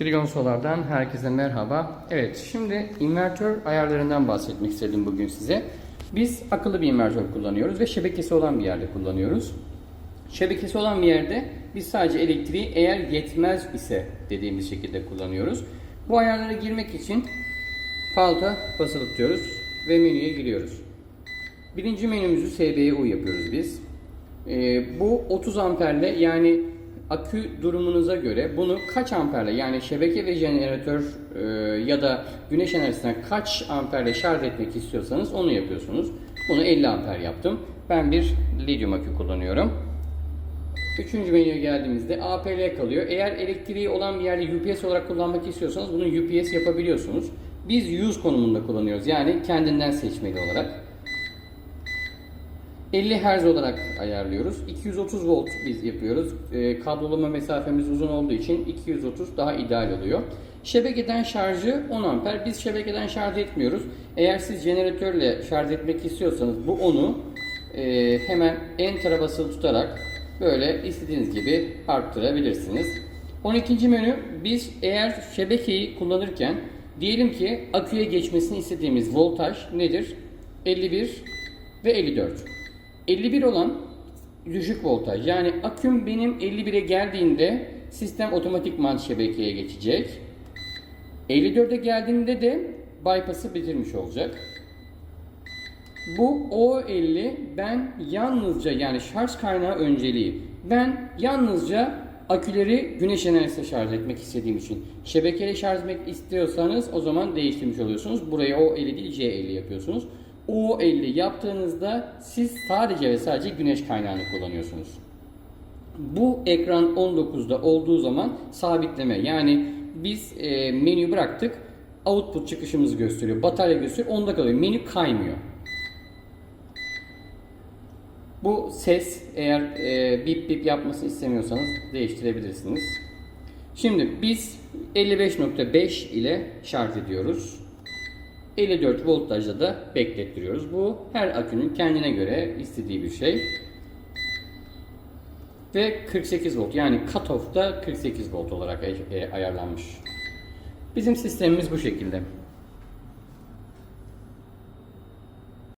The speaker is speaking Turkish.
Trigon Solar'dan herkese merhaba. Evet, şimdi invertör ayarlarından bahsetmek istedim bugün size. Biz akıllı bir invertör kullanıyoruz ve şebekesi olan bir yerde kullanıyoruz. Şebekesi olan bir yerde biz sadece elektriği eğer yetmez ise dediğimiz şekilde kullanıyoruz. Bu ayarlara girmek için Falta basılı tutuyoruz ve menüye giriyoruz. Birinci menümüzü SBU yapıyoruz biz. Ee, bu 30 amperle yani akü durumunuza göre bunu kaç amperle yani şebeke ve jeneratör e, ya da güneş enerjisinden kaç amperle şarj etmek istiyorsanız onu yapıyorsunuz. Bunu 50 amper yaptım. Ben bir lityum akü kullanıyorum. Üçüncü menüye geldiğimizde APL kalıyor. Eğer elektriği olan bir yerde UPS olarak kullanmak istiyorsanız bunu UPS yapabiliyorsunuz. Biz use konumunda kullanıyoruz. Yani kendinden seçmeli olarak. 50 Hz olarak ayarlıyoruz. 230 volt biz yapıyoruz. E, kablolama mesafemiz uzun olduğu için 230 daha ideal oluyor. Şebekeden şarjı 10 amper. Biz şebekeden şarj etmiyoruz. Eğer siz jeneratörle şarj etmek istiyorsanız bu 10'u e, hemen enter'a basılı tutarak böyle istediğiniz gibi arttırabilirsiniz. 12. menü biz eğer şebekeyi kullanırken diyelim ki aküye geçmesini istediğimiz voltaj nedir? 51 ve 54. 51 olan düşük voltaj. Yani aküm benim 51'e geldiğinde sistem otomatikman şebekeye geçecek. 54'e geldiğinde de bypass'ı bitirmiş olacak. Bu O50 ben yalnızca yani şarj kaynağı önceliği. Ben yalnızca aküleri güneş enerjisiyle şarj etmek istediğim için. Şebekeyle şarj etmek istiyorsanız o zaman değiştirmiş oluyorsunuz. Buraya O50 değil C50 yapıyorsunuz. O50 yaptığınızda siz sadece ve sadece güneş kaynağını kullanıyorsunuz. Bu ekran 19'da olduğu zaman sabitleme yani biz e, menüyü bıraktık output çıkışımızı gösteriyor. Batarya gösteriyor. Onda kalıyor. Menü kaymıyor. Bu ses eğer e, bip bip yapmasını istemiyorsanız değiştirebilirsiniz. Şimdi biz 55.5 ile şarj ediyoruz. 54 voltajda da beklettiriyoruz. Bu her akünün kendine göre istediği bir şey. Ve 48 volt yani cut-off da 48 volt olarak e- ayarlanmış. Bizim sistemimiz bu şekilde.